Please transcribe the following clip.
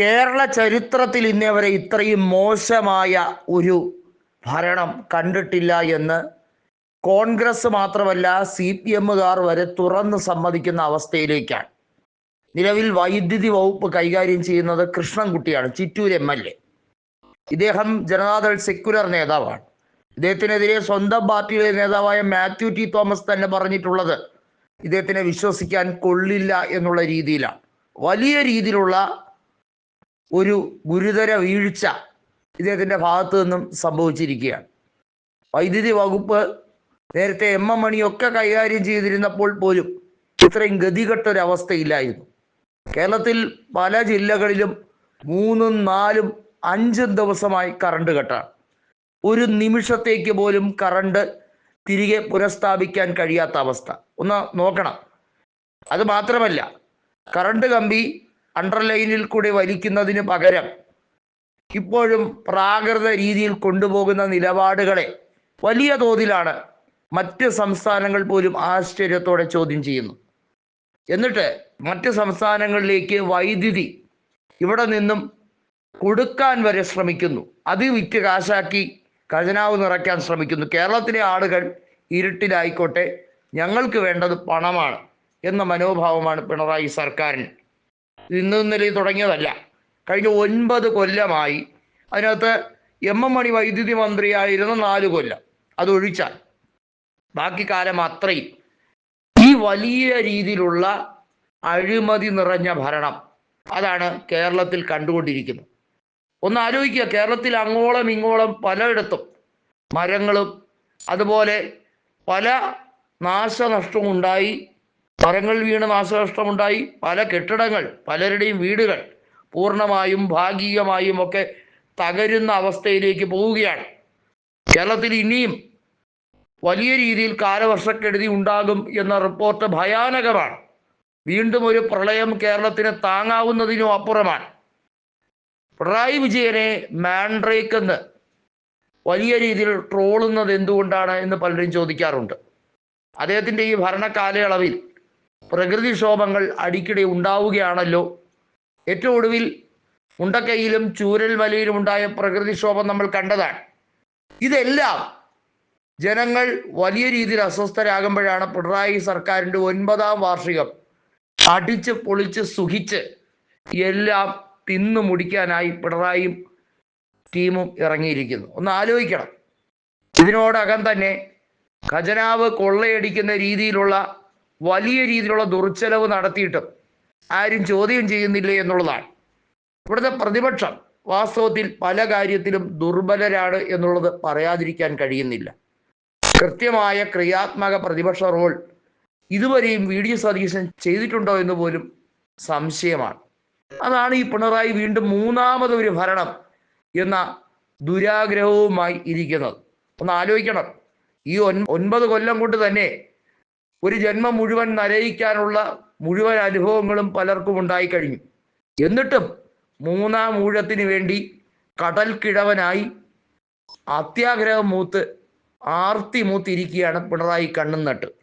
കേരള ചരിത്രത്തിൽ ഇന്നേവരെ ഇത്രയും മോശമായ ഒരു ഭരണം കണ്ടിട്ടില്ല എന്ന് കോൺഗ്രസ് മാത്രമല്ല സി പി എമ്മുകാർ വരെ തുറന്ന് സമ്മതിക്കുന്ന അവസ്ഥയിലേക്കാണ്. നിലവിൽ വൈദ്യുതി വകുപ്പ് കൈകാര്യം ചെയ്യുന്നത് കൃഷ്ണൻകുട്ടിയാണ് ചിറ്റൂർ എം എൽ എ. ഇദ്ദേഹം ജനതാദൾ സെക്യുലർ നേതാവാണ്. ഇദ്ദേഹത്തിനെതിരെ സ്വന്തം പാർട്ടിയിലെ നേതാവായ മാത്യു ടി തോമസ് തന്നെ പറഞ്ഞിട്ടുള്ളത് ഇദ്ദേഹത്തിനെ വിശ്വസിക്കാൻ കൊള്ളില്ല എന്നുള്ള രീതിയിലാണ്. വലിയ രീതിയിലുള്ള ഒരു ഗുരുതര വീഴ്ച ഇദ്ദേഹത്തിന്റെ ഭാഗത്തു നിന്നും സംഭവിച്ചിരിക്കുകയാണ്. വൈദ്യുതി വകുപ്പ് നേരത്തെ എം എം മണിയൊക്കെ കൈകാര്യം ചെയ്തിരുന്നപ്പോൾ പോലും ഇത്രയും ഗതികെട്ടൊരവസ്ഥയില്ലായിരുന്നു. കേരളത്തിൽ പല ജില്ലകളിലും മൂന്നും നാലും അഞ്ചും ദിവസമായി കറണ്ട് കെട്ടാണ്. ഒരു നിമിഷത്തേക്ക് പോലും കറണ്ട് തിരികെ പുനഃസ്ഥാപിക്കാൻ കഴിയാത്ത അവസ്ഥ. ഒന്ന് നോക്കണം. അത് മാത്രമല്ല കറണ്ട് കമ്പി അണ്ടർലൈനിൽ കൂടി വലിക്കുന്നതിന് പകരം ഇപ്പോഴും പ്രാകൃത രീതിയിൽ കൊണ്ടുപോകുന്ന നിലപാടുകളെ വലിയ തോതിലാണ് മറ്റ് സംസ്ഥാനങ്ങൾ പോലും ആശ്ചര്യത്തോടെ ചോദ്യം ചെയ്യുന്നു. എന്നിട്ട് മറ്റ് സംസ്ഥാനങ്ങളിലേക്ക് വൈദ്യുതി ഇവിടെ നിന്നും കൊടുക്കാൻ വരെ ശ്രമിക്കുന്നു. അത് വിറ്റ് കാശാക്കി ഖജനാവ് നിറയ്ക്കാൻ ശ്രമിക്കുന്നു. കേരളത്തിലെ ആളുകൾ ഇരുട്ടിലായിക്കോട്ടെ ഞങ്ങൾക്ക് വേണ്ടത് പണമാണ് എന്ന മനോഭാവമാണ് പിണറായി സർക്കാരിന്. ഇന്ന് ഇന്നലെ തുടങ്ങിയതല്ല. കഴിഞ്ഞ ഒൻപത് കൊല്ലമായി അതിനകത്ത് എം എം മണി വൈദ്യുതി മന്ത്രിയായിരുന്ന നാല് കൊല്ലം. അതൊഴിച്ചാൽ ബാക്കി കാലം അത്രയും. ഈ വലിയ രീതിയിലുള്ള അഴിമതി നിറഞ്ഞ ഭരണം അതാണ് കേരളത്തിൽ കണ്ടുകൊണ്ടിരിക്കുന്നത്. ഒന്ന് ആലോചിക്കുക. കേരളത്തിൽ അങ്ങോളം ഇങ്ങോളം പലയിടത്തും മരങ്ങളും അതുപോലെ പല നാശനഷ്ടവും ഉണ്ടായി. മരങ്ങൾ വീണ് നാശനഷ്ടമുണ്ടായി. പല കെട്ടിടങ്ങൾ പലരുടെയും വീടുകൾ പൂർണമായും ഭാഗികമായും ഒക്കെ തകരുന്ന അവസ്ഥയിലേക്ക് പോവുകയാണ്. കേരളത്തിൽ ഇനിയും വലിയ രീതിയിൽ കാലവർഷക്കെടുതി ഉണ്ടാകും എന്ന റിപ്പോർട്ട് ഭയാനകമാണ്. വീണ്ടും ഒരു പ്രളയം കേരളത്തിന് താങ്ങാവുന്നതിനും അപ്പുറമാണ്. പിണറായി വിജയനെ മാൻഡ്രേക്ക് എന്ന് വലിയ രീതിയിൽ ട്രോളുന്നത് എന്തുകൊണ്ടാണ് എന്ന് പലരും ചോദിക്കാറുണ്ട്. അദ്ദേഹത്തിന്റെ ഈ ഭരണ കാലയളവിൽ പ്രകൃതിക്ഷോഭങ്ങൾ അടിക്കടി ഉണ്ടാവുകയാണല്ലോ. ഏറ്റവും ഒടുവിൽ മുണ്ടക്കൈയിലും ചൂരൽമലയിലും ഉണ്ടായ പ്രകൃതിക്ഷോഭം നമ്മൾ കണ്ടതാണ്. ഇതെല്ലാം ജനങ്ങൾ വലിയ രീതിയിൽ അസ്വസ്ഥരാകുമ്പോഴാണ് പിണറായി സർക്കാരിന്റെ ഒൻപതാം വാർഷികം അടിച്ച് പൊളിച്ച് സുഖിച്ച് എല്ലാം തിന്നു മുടിക്കാനായി പിണറായിയും ടീമും ഇറങ്ങിയിരിക്കുന്നു. ഒന്ന് ആലോചിക്കണം. ഇതിനോടകം തന്നെ ഖജനാവ് കൊള്ളയടിക്കുന്ന രീതിയിലുള്ള വലിയ രീതിയിലുള്ള ദുർച്ചെലവ് നടത്തിയിട്ടും ആരും ചോദ്യം ചെയ്യുന്നില്ല എന്നുള്ളതാണ്. ഇവിടുത്തെ പ്രതിപക്ഷം വാസ്തവത്തിൽ പല കാര്യത്തിലും ദുർബലരാണ് എന്നുള്ളത് പറയാതിരിക്കാൻ കഴിയുന്നില്ല. കൃത്യമായ ക്രിയാത്മക പ്രതിപക്ഷ റോൾ ഇതുവരെയും വി ഡി സതീശൻ ചെയ്തിട്ടുണ്ടോ എന്ന് പോലും സംശയമാണ്. അതാണ് ഈ പിണറായി വീണ്ടും മൂന്നാമതൊരു ഭരണം എന്ന ദുരാഗ്രഹവുമായി ഇരിക്കുന്നത്. ഒന്ന് ആലോചിക്കണം. ഈ ഒൻ ഒൻപത് കൊല്ലം കൊണ്ട് തന്നെ ഒരു ജന്മം മുഴുവൻ നരയിക്കാനുള്ള മുഴുവൻ അനുഭവങ്ങളും പലർക്കും ഉണ്ടായി കഴിഞ്ഞു. എന്നിട്ടും മൂന്നാം ഊഴത്തിന് വേണ്ടി കടൽ കിഴവനായി അത്യാഗ്രഹം മൂത്ത് ആർത്തി മൂത്തിരിക്കുകയാണ് പിണറായി കണ്ണും നട്ട്.